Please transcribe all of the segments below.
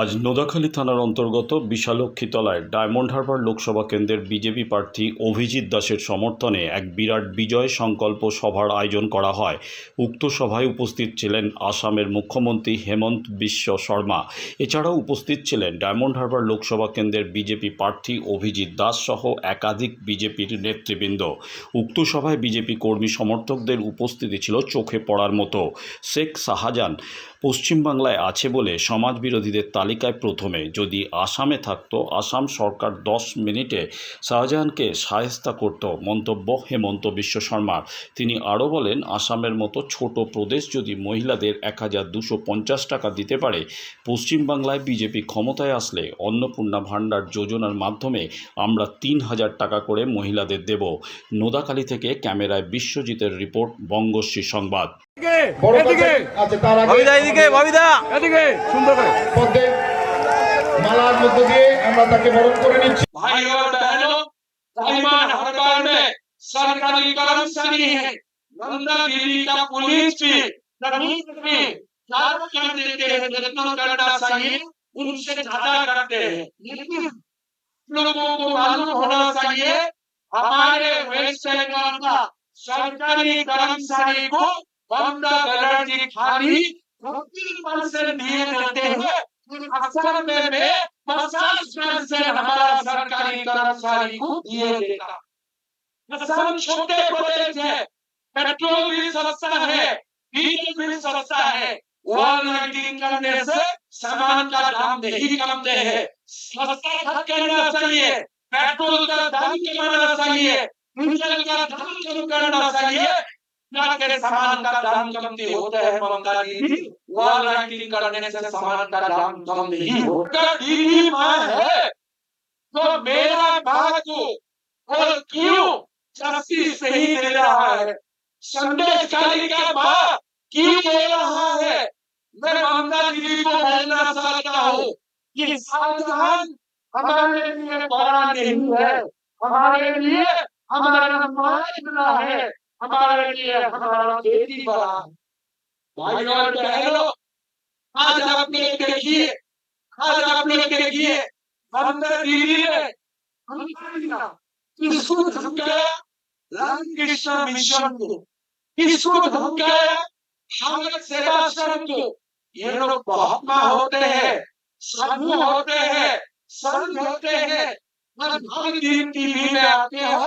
আজ নোদাখালী থানার অন্তর্গত বিশালক্ষীতলায় ডায়মন্ড হারবার লোকসভা কেন্দ্রের বিজেপি প্রার্থী অভিজিৎ দাসের সমর্থনে এক বিরাট বিজয় সংকল্প সভার আয়োজন করা হয়। উক্ত সভায় উপস্থিত ছিলেন আসামের মুখ্যমন্ত্রী হেমন্ত বিশ্ব শর্মা। এছাড়াও উপস্থিত ছিলেন ডায়মন্ড হারবার লোকসভা কেন্দ্রের বিজেপি প্রার্থী অভিজিৎ দাস সহ একাধিক বিজেপির নেতৃবৃন্দ। উক্ত সভায় বিজেপি কর্মী সমর্থকদের উপস্থিতি ছিল চোখে পড়ার মতো। শেখ শাহজাহান পশ্চিমবাংলায় আছে বলে সমাজবিরোধীদের তালিকায় প্রথমে যদি আসামে থাকতো আসাম সরকার দশ মিনিটে শাহজাহানকে সাহেস্তা করত মন্তব্য হেমন্ত বিশ্ব শর্মার। তিনি আরও বলেন আসামের মতো ছোট প্রদেশ যদি মহিলাদের এক হাজার দুশো পঞ্চাশ টাকা দিতে পারে পশ্চিমবাংলায় বিজেপি ক্ষমতায় আসলে অন্নপূর্ণা ভাণ্ডার যোজনার মাধ্যমে আমরা তিন হাজার টাকা করে মহিলাদের দেব। নোদাখালী থেকে ক্যামেরায় বিশ্বজিতের রিপোর্ট বঙ্গশ্রী সংবাদ। বড় এদিকে। আছে তার আগে এদিকে ববিদা। এদিকে সুন্দর করে। মালার মধ্য দিয়ে আমরা তাকে বরণ করে নিচ্ছি भाई और बहनों तालिबान हर बार में सरकारी कर्मचारी है नंदा दिल्ली का पुलिस भी जमीन भी चार कर देते हैं जितना करना चाहिए उनसे ज्यादा करते हैं लेकिन लोगों को मालूम होना चाहिए हमारे वेस्ट बंगाल का सरकारी कर्मचारी को ममता बनर्जी खाली फोर्टीन परसेंट दिए देते हैं असल में में पचास परसेंट हमारा सरकारी कर्मचारी को दिए देगा हम छोटे प्रदेश है, पेट्रोल भी सस्ता है, डीजल भी सस्ता है रैंकिंग करने से सामान का दाम नहीं कमते हैं। सस्ता खर्च करना चाहिए, पेट्रोल का दाम कमाना चाहिए, डीजल का दाम कम करना चाहिए के सामान का दाम कमती होता है ममता दीदी वन रैंकिंग करने से सामान का दाम कम नहीं होगा दीदी माँ है तो मेरा को और क्यों जस्टिस नहीं दे रहा है? संदेश काली का माँ क्यों दे रहा है? मैं ममता दीदी को बोलना चाहता हूँ कि शाहजहान हमारे लिए बड़ा नहीं है। हमारे लिए हमारा बड़ा है। हमारे हमारा बेटी बड़ा। बहनों, आज आप लोग देखिए आज दीदी ने, किसको धमकाया? रामकृष्ण मिशन को। किसको धमकाया? सेवाश्रम को। ये लोग महात्मा होते हैं, साधु होते हैं, संत होते हैं। दिन टीवी में आते हो।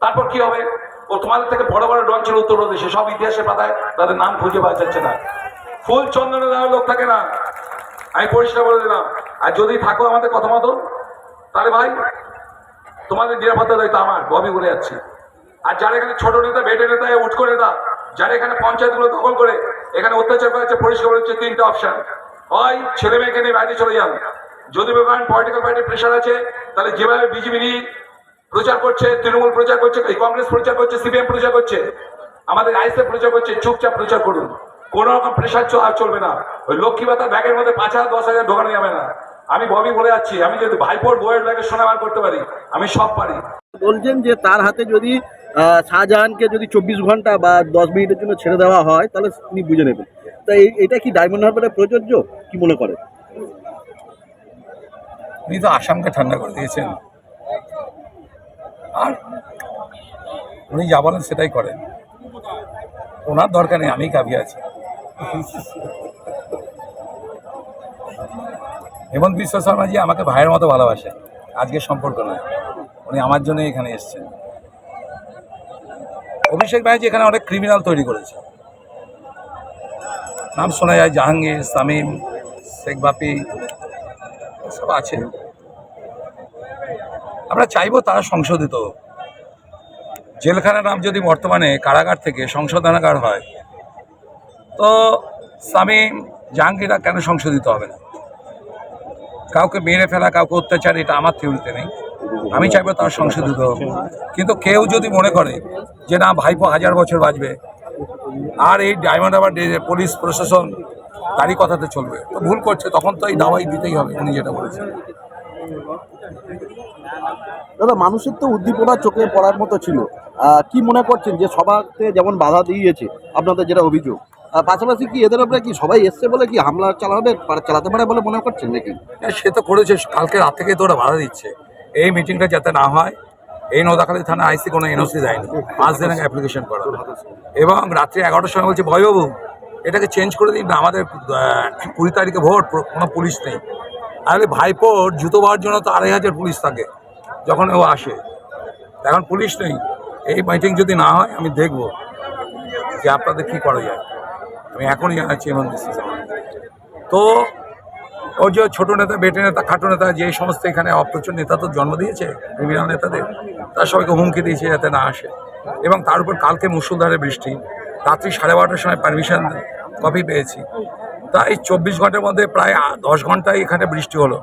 তারপর কি হবে? ও তোমাদের থেকে বড় বড় ডন ছিল উত্তরপ্রদেশে সব ইতিহাসে পাতায় তাদের নাম খুঁজে পাওয়া যাচ্ছে না। ফুল চন্দনে দেওয়ার লোক থাকে না। আমি পরিষ্কার বলে দিলাম। আর যদি থাকো আমাদের কথা মতো, তাহলে ভাই, তোমাদের নিরাপত্তা দায়িত্ব আমার, ববি বলে যাচ্ছি। আর যারা এখানে ছোট নেতা, বেটে নেতা উটকো নেতা, যারা এখানে পঞ্চায়েতগুলো দখল করে, এখানে অত্যাচার করা হচ্ছে পরিষ্কার হচ্ছে তিনটা অপশন হয় ছেলে মেয়েকে নিয়ে বাইরে চলে যান। যদি ভেবেন পলিটিক্যাল পার্টির প্রেশার আছে, তাহলে যেভাবে বিজেপি নিয়ে প্রচার করছে তৃণমূল প্রচার করছে কংগ্রেস প্রচার করছে সিপিএম প্রচার করছে আমাদের আইসে প্রচার করছে চুপচাপ প্রচার করুন। কোনো রকম প্রেশার চলবে না। ওই লক্ষ্মী ভাতার ব্যাগের মধ্যে পাঁচ হাজার দশ হাজার ঢোকানো যাবে না। আমি ববি বলে যাচ্ছি আমি যদি ভাইপোর বইয়ের ব্যাগে সোনা বার করতে পারি আমি সব পারি। বলছেন যে তার হাতে যদি আহ, শাহজাহানকে যদি চব্বিশ ঘণ্টা বা দশ মিনিটের জন্য ছেড়ে দেওয়া হয় তাহলে তিনি বুঝে নেবেন। তা এই- এটা কি ডায়মন্ড হারবারে প্রযোজ্য? কি মনে করেন উনি তো আসামকে ঠান্ডা করে দিয়েছেন। আর উনি যা বলেন সেটাই করেন। ওনার দরকার নেই আমি কাবি আছি। হেমন্ত বিশ্ব শর্মাজি আমাকে ভাইয়ের মতো ভালোবাসে আজকে সম্পর্ক নয়। উনি আমার জন্য এখানে এসেছেন। অভিষেক ব্যানার্জি এখানে অনেক ক্রিমিনাল তৈরি করেছে। নাম শোনা যায়, জাহাঙ্গীর সামিম শেখ বাপি, সব আছে। আমরা চাইব তারা সংশোধিত হোক। জেলখানার নাম যদি বর্তমানে কারাগার থেকে সংশোধনাগার হয়, তো সামিম জাহাঙ্গীরা কেন সংশোধিত হবে না? কাউকে মেরে ফেলা, কাউকে অত্যাচার, এটা আমার থিওরিতে নেই। আমি চাইব তার সংশোধিত হোক। কিন্তু কেউ যদি মনে করে যে না, ভাইপো হাজার বছর বাঁচবে, আর এই ডায়মন্ড আবার পুলিশ প্রশাসন তারই কথাতে চলবে, তো ভুল করছে, তখন তো এই দাওয়াই দিতেই হবে, উনি যেটা বলেছেন। দাদা মানুষের তো উদ্দীপনা চোখে পড়ার মতো ছিল। কি মনে করছেন যে সভাতে যেমন বাধা দিয়েছে আপনাদের যেটা অভিযোগ পাশাপাশি কি এদের উপরে কি সবাই এসছে বলে কি হামলা চালাবে চালাতে পারে বলে মনে করছেন নাকি? হ্যাঁ, সে তো করেছে কালকে রাত থেকে তো ওরা বাধা দিচ্ছে। এই মিটিংটা যাতে না হয় এই নদাখালী থানা আইসি কোনো এনওসি দেয়নি। পাঁচ দিন আগে অ্যাপ্লিকেশন করা। এবং রাত্রি এগারোটার সময় বলছে ভয়বাবু এটাকে চেঞ্জ করে দিন না আমাদের কুড়ি তারিখে ভোট কোনো পুলিশ নেই। আরে ভাইপোর জুতো পাওয়ার জন্য তো আড়াই হাজার পুলিশ থাকে। যখন ও আসে, এখন পুলিশ নেই, এই মিটিং যদি না হয়, আমি দেখব যে আপনাদের কী করা যায়। আমি এখনই জানাচ্ছি এমন তো, ও যে ছোটো নেতা, বেটে নেতা, খাটো নেতা, যে সমস্ত এখানে অপ্রচুর নেতা তো জন্ম দিয়েছে ক্রিমিনাল নেতাদের, তার সবাইকে হুমকি দিয়েছে যাতে না আসে। এবং তার উপর কালকে মুসুলধারে বৃষ্টি, রাত্রি সাড়ে বারোটার সময় পারমিশন কপি পেয়েছি। তা এই চব্বিশ ঘণ্টার মধ্যে প্রায় দশ ঘন্টায় এখানে বৃষ্টি হলো।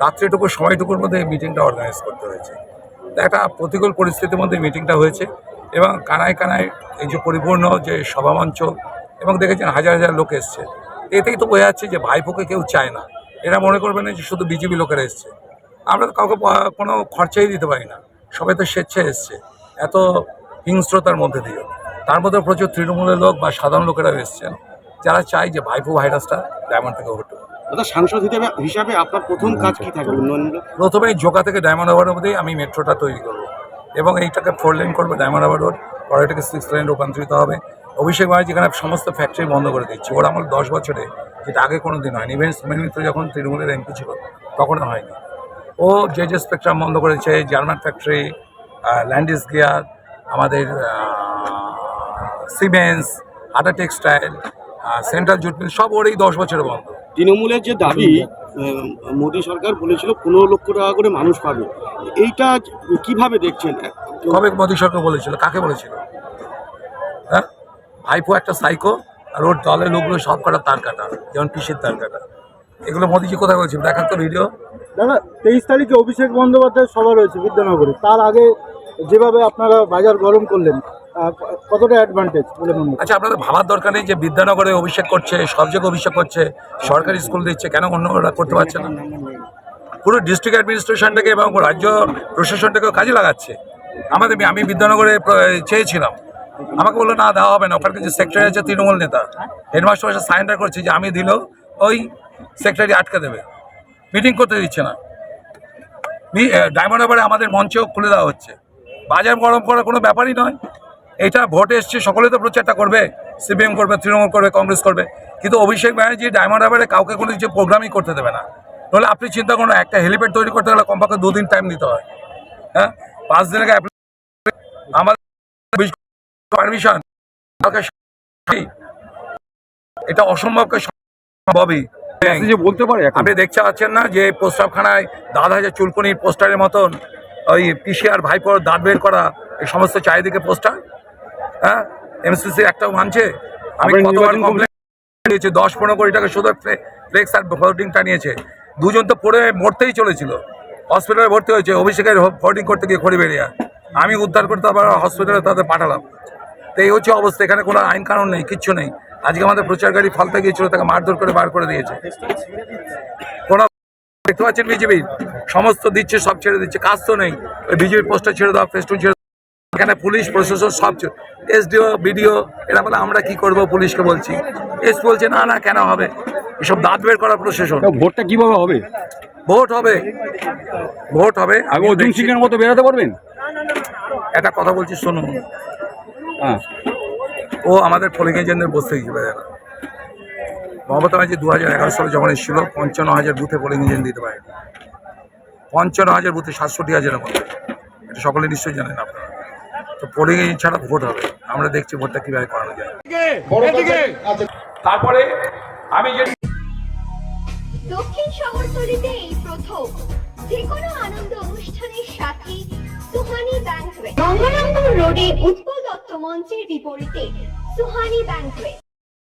রাত্রিটুকু, সময়টুকুর মধ্যে এই মিটিংটা অর্গানাইজ করতে হয়েছে। একটা প্রতিকূল পরিস্থিতির মধ্যে মিটিংটা হয়েছে এবং কানায় কানায় এই যে পরিপূর্ণ যে সভামঞ্চ এবং দেখেছেন হাজার হাজার লোক এসছে। এতেই তো বোঝা যাচ্ছে যে ভাইপোকে কেউ চায় না। এরা মনে করবে না যে শুধু বিজেপি লোকেরা এসছে। আমরা তো কাউকে কোনো খরচাই দিতে পারি না। সবাই তো স্বেচ্ছায় এসছে। এত হিংস্রতার মধ্যে দিয়ে। তার মধ্যে প্রচুর তৃণমূলের লোক বা সাধারণ লোকেরাও এসছেন। যারা চায় যে ভাইপো ভাইরাসটা ডায়মন্ড থেকে হতো দাদা সাংসদ হিসেবে আপনার প্রথম কাজ কি থাকবে উন্নয়নমূলক প্রথমেই জোকা থেকে ডায়মন্ড হারবার অবধি আমি মেট্রোটা তৈরি করব। এবং এইটাকে ফোর লেন করব ডায়মন্ড হারবার রোড পরে এটাকে সিক্স লেন রূপান্তরিত হবে। অভিষেক ব্যানার্জি এখানে সমস্ত ফ্যাক্টরি বন্ধ করে দিচ্ছে ওরা আমার দশ বছরে, যেটা আগে কোনো দিন হয়নি। ইভেন সুমেন মিত্র যখন তৃণমূলের এমপি ছিল, তখনও হয়নি। ও যে যে স্পেকট্রাম বন্ধ করেছে জার্মান ফ্যাক্টরি ল্যান্ডিস গিয়ার আমাদের সিমেন্স আটা টেক্সটাইল সেন্ট্রাল জুট মিল সব ওর এই দশ বছরে বন্ধ। তৃণমূলের যে দাবি মোদী সরকার বলেছিল পনেরো লক্ষ টাকা করে মানুষ পাবে। এইটা কীভাবে দেখছেন? কবে মোদী সরকার বলেছিল? কাকে বলেছিল? হ্যাঁ? ভাইপো একটা সাইকো আর ওর দলের লোকগুলো সব কটা তার কাটা যেমন পিসের তার কাটা। এগুলো মোদিজি কোথায় বলছিল? দেখার তো ভিডিও দাদা তেইশ তারিখে অভিষেক বন্দ্যোপাধ্যায়ের সভা রয়েছে বিদ্যানগরে। তার আগে যেভাবে আপনারা বাজার গরম করলেন কতটা অ্যাডভান্টেজ বলে মনে আচ্ছা আপনাদের ভাবার দরকার নেই যে বিদ্যানগরে অভিষেক করছে, সব জায়গায় অভিষেক করছে, সরকারি স্কুল দিচ্ছে, কেন অন্য ওরা করতে পারছে না? পুরো ডিস্ট্রিক্ট অ্যাডমিনিস্ট্রেশনটাকে এবং রাজ্য প্রশাসনটাকেও কাজে লাগাচ্ছে। আমাদের আমি বিদ্যানগরে চেয়েছিলাম। আমাকে বলল, না, দেওয়া হবে না। ওখানকার যে সেক্রেটারি আছে, তৃণমূল নেতা। হেডমাস্টার এসে সাইনটা করছে যে আমি দিলেও ওই সেক্রেটারি আটকে দেবে। মিটিং করতে দিচ্ছে না। ডায়মন্ড হারবারে আমাদের মঞ্চেও খুলে দেওয়া হচ্ছে। বাজার গরম করার কোনো ব্যাপারই নয়। এটা ভোটে এসছে সকলে তো প্রচারটা করবে সিপিএম করবে তৃণমূল করবে কংগ্রেস করবে। কিন্তু অভিষেক ব্যানার্জি ডায়মন্ড হারবারে কাউকে কোনো কিছু প্রোগ্রামই করতে দেবে না। তাহলে আপনি চিন্তা করুন একটা হেলিপ্যাড তৈরি করতে গেলে কমপক্ষে দুদিন টাইম নিতে হয়। হ্যাঁ? পাঁচ দিন আগে আমাদের পারমিশন এটা অসম্ভবকে সম্ভবই। বলতে পারে আপনি দেখতে পাচ্ছেন না যে প্রস্তাবখানায় দাদা হাজার চুলকুনির পোস্টারের মতন। ওই পিসি আর ভাইপোর দাঁত বের করা এই সমস্ত চারিদিকে পোস্টার হ্যাঁ? এমসিসি একটাও মানছে আমি কতবার কমপ্লেন দশ পনেরো কোটি টাকা শুধু ফ্লেক্স আর হোর্ডিংটা নিয়েছে। দুজন তো পড়ে মরতেই চলেছিল। হসপিটালে ভর্তি হয়েছে অভিষেকের হোর্ডিং করতে গিয়ে খড়ি বেরিয়ে আমি উদ্ধার করতে আবার হসপিটালে তাদের পাঠালাম। তো এই হচ্ছে অবস্থা এখানে কোনো আইন কানুন নেই কিচ্ছু নেই। আজকে আমাদের প্রচার গাড়ি ফালতে গিয়েছিল তাকে মারধর করে বার করে দিয়েছে। দেখতে পাচ্ছেন বিজেপি। সমস্ত দিচ্ছে সব ছেড়ে দিচ্ছে কাজ তো নেই। ওই বিজেপি পোস্টার ছেড়ে দাও ফেস্টুন ছেড়ে। এখানে পুলিশ প্রশাসন সব এসডিও বিডিও এরা বলে আমরা কি করব পুলিশকে বলছি? এস বলছে না না কেন হবে? এসব দাঁত বের করা প্রশাসন। ভোটটা কীভাবে হবে? ভোট হবে। ভোট হবে। আমি অর্জুন সিং এর মতো বেরোতে পারবেন? একটা কথা বলছি শুনুন হ্যাঁ। ও আমাদের পোলিং এজেন্টদের বসতে হিসেবে দেয় মমতা ব্যানার্জি দু হাজার এগারো সালে যখন এসেছিল পঞ্চান্ন হাজার বুথে পোলিং এজেন্ট দিতে পারে পঞ্চান্ন হাজার বুথে সাতষট্টি হাজারের মধ্যে এটা সকলে নিশ্চয়ই জানেন আপনারা। তো পোলিং এজেন্ট ছাড়া ভোট হবে। আমরা দেখছি ভোটটা কীভাবে করানো যায়। আচ্ছা তারপরে আমি যে দক্ষিণ শহরতলিতে এই প্রথম। যে কোনো আনন্দ অনুষ্ঠানের সাথে সুহানি ব্যাংকুয়েট গঙ্গারামপুর রোডে উৎপল দত্ত মঞ্চের বিপরীতে Suhani banquet